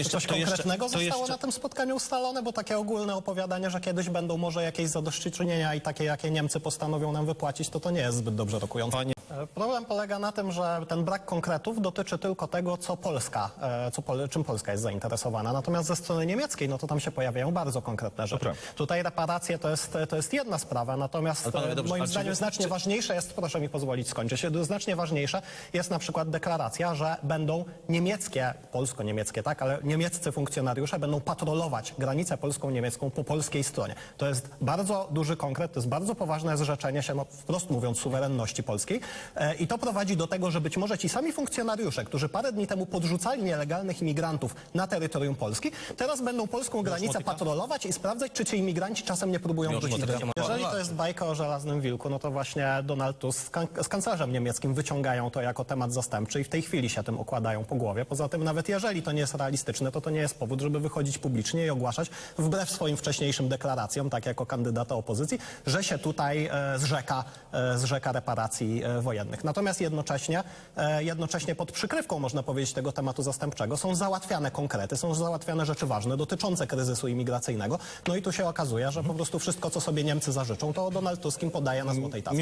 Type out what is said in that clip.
jeszcze, Coś to jeszcze, konkretnego to zostało jeszcze, na tym spotkaniu ustalone? Bo takie ogólne opowiadanie, że kiedyś będą może jakieś zadośćuczynienia i takie, jakie Niemcy postanowią nam wypłacić, to to nie jest zbyt dobrze rokujące. Panie- E, Problem polega na tym, że ten brak konkretów dotyczy tylko tego, co Polska, e, co, czym Polska jest zainteresowana. Natomiast ze strony niemieckiej, no to tam się pojawiają bardzo konkretne rzeczy. prawda. Tutaj reparacje to jest, to jest jedna sprawa, natomiast panowie, e, dobrze, moim czy zdaniem wy- znacznie czy- ważniejsze jest, proszę mi pozwolić skończyć, znacznie ważniejsze jest na przykład deklaracja, że będą niemieckie, polsko-niemieckie, tak, ale niemieccy funkcjonariusze będą patrolować granicę polską-niemiecką po polskiej stronie. To jest bardzo duży konkret, to jest bardzo poważne zrzeczenie się, no, wprost mówiąc, suwerenności polskiej e, i to prowadzi do tego, że być może ci sami funkcjonariusze, którzy parę dni temu podrzucali nielegalnych imigrantów na terytorium Polski, teraz będą polską granicę patrolować i sprawdzać, czy ci imigranci czasem nie próbują wrócić do. Jeżeli to jest bajka o żelaznym wilku, no to właśnie Donald Tusk z, kan- z kanclerzem niemieckim wyciągają to jako temat zastępczy i w tej chwili się tym okładają po głowie. Poza tym nawet jeżeli to nie jest realistyczne, to to nie jest powód, żeby wychodzić publicznie i ogłaszać wbrew swoim wcześniejszym deklaracjom, tak jako kandydata opozycji, że się tutaj e, zrzeka, e, zrzeka reparacji e, wojennych. Natomiast jednocześnie, jednocześnie pod przykrywką, można powiedzieć, tego tematu zastępczego są załatwiane konkrety, są załatwiane rzeczy ważne dotyczące kryzysu imigracyjnego. No i tu się okazuje, że po prostu wszystko, co sobie Niemcy zażyczą, to Donald Tusk im podaje na złotej tacy.